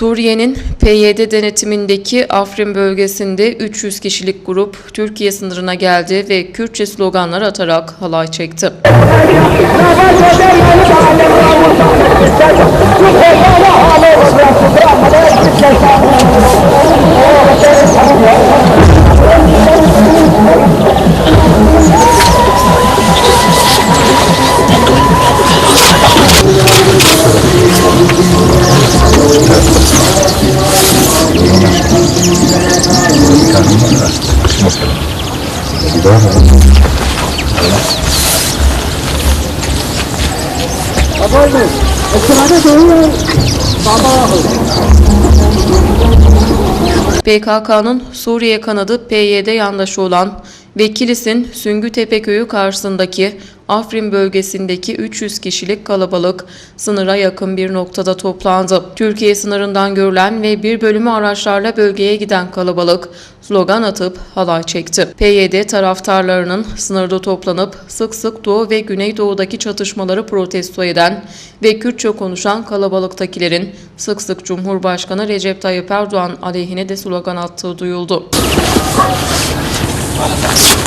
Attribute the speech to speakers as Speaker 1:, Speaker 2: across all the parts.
Speaker 1: Suriye'nin PYD denetimindeki Afrin bölgesinde 300 kişilik grup Türkiye sınırına geldi ve Kürtçe sloganlar atarak halay çekti. PKK'nın Suriye kanadı PYD yandaşı olan ve Kilis'in Süngütepe köyü karşısındaki Afrin bölgesindeki 300 kişilik kalabalık sınıra yakın bir noktada toplandı. Türkiye sınırından görülen ve bir bölümü araçlarla bölgeye giden kalabalık slogan atıp halay çekti. PYD taraftarlarının sınırda toplanıp sık sık Doğu ve Güneydoğu'daki çatışmaları protesto eden ve Kürtçe konuşan kalabalıktakilerin sık sık Cumhurbaşkanı Recep Tayyip Erdoğan aleyhine de slogan attığı duyuldu.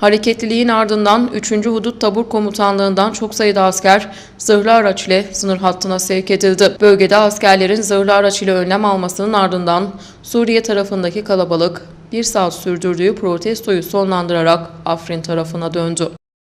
Speaker 1: Hareketliliğin ardından 3. Hudut Tabur Komutanlığından çok sayıda asker zırhlı araç ile sınır hattına sevk edildi. Bölgede askerlerin zırhlı araç ile önlem almasının ardından Suriye tarafındaki kalabalık bir saat sürdürdüğü protestoyu sonlandırarak Afrin tarafına döndü.